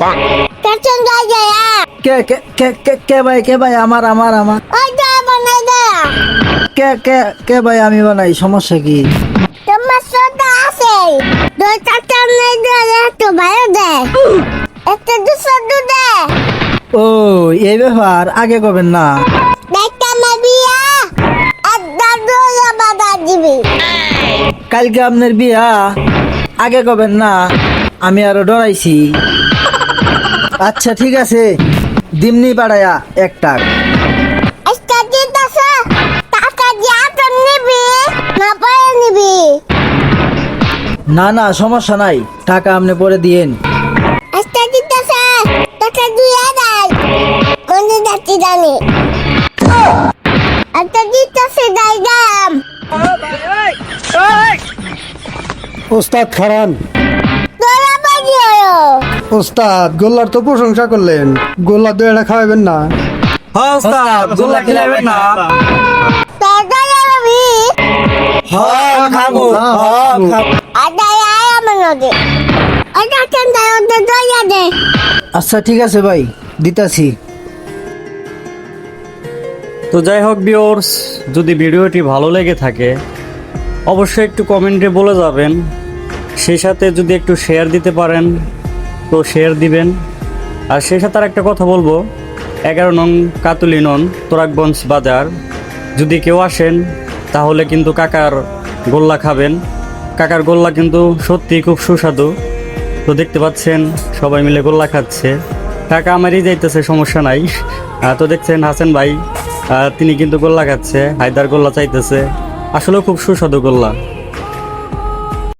কে কে কে কে কে ভাই কে ভাই? আমার আমার আমার। ওই যে বানাই দে। কে কে কে ভাই আমি বানাই? সমস্যা কি? তোমার সোদা আছে। দুই চারটা নেই দে একটু ভালো দে। একটা দুশো দু দে। ও এই ব্যাপার? আগে কবেন না। কালকে আপনার বিয়া। আগে কবেন না। আমি আরও ডরাইছি। আচ্ছা ঠিক আছে। দিমনি পাড়ায়া একটা একটা দিন আছে টাকা দিয়া তো নিবি না পরে নিবি। না না সমস্যা নাই টাকা আপনি পরে দিয়েন। দিন টাকা দিয়ে কোন যাচ্ছি জানি। একটা দিন আছে দাই দাম ওস্তাদ খারান। তোরা হলো ওস্তাদ গোল্লার তো প্রশংসা করলেন। গোল্লা দইটা খাওয়াবেন না। হ্যাঁ ওস্তাদ গোল্লা খিলাবেন না। হ্যাঁ খাব হ্যাঁ দইয়া দে। আচ্ছা ঠিক আছে ভাই দিতাছি। তো যাই হোক বিওর্স যদি ভিডিওটি ভালো লেগে থাকে অবশ্যই একটু কমেন্টে বলে যাবেন। সেই সাথে যদি একটু শেয়ার দিতে পারেন তো শেয়ার দিবেন। আর সেই সাথে আর একটা কথা বলব, এগারো নং কাতুলি নন তোরাকগঞ্জ বাজার। যদি কেউ আসেন, তাহলে কিন্তু কাকার গোল্লা খাবেন। কাকার গোল্লা কিন্তু সত্যি খুব সুস্বাদু। তো দেখতে পাচ্ছেন, সবাই মিলে গোল্লা খাচ্ছে। কাকা আমারই যাইতেছে, সমস্যা নাই। তো দেখছেন হাসান ভাই তিনি কিন্তু গোল্লা খাচ্ছে, হায়দার গোল্লা চাইতেছে। আসলেও খুব সুস্বাদু গোল্লা।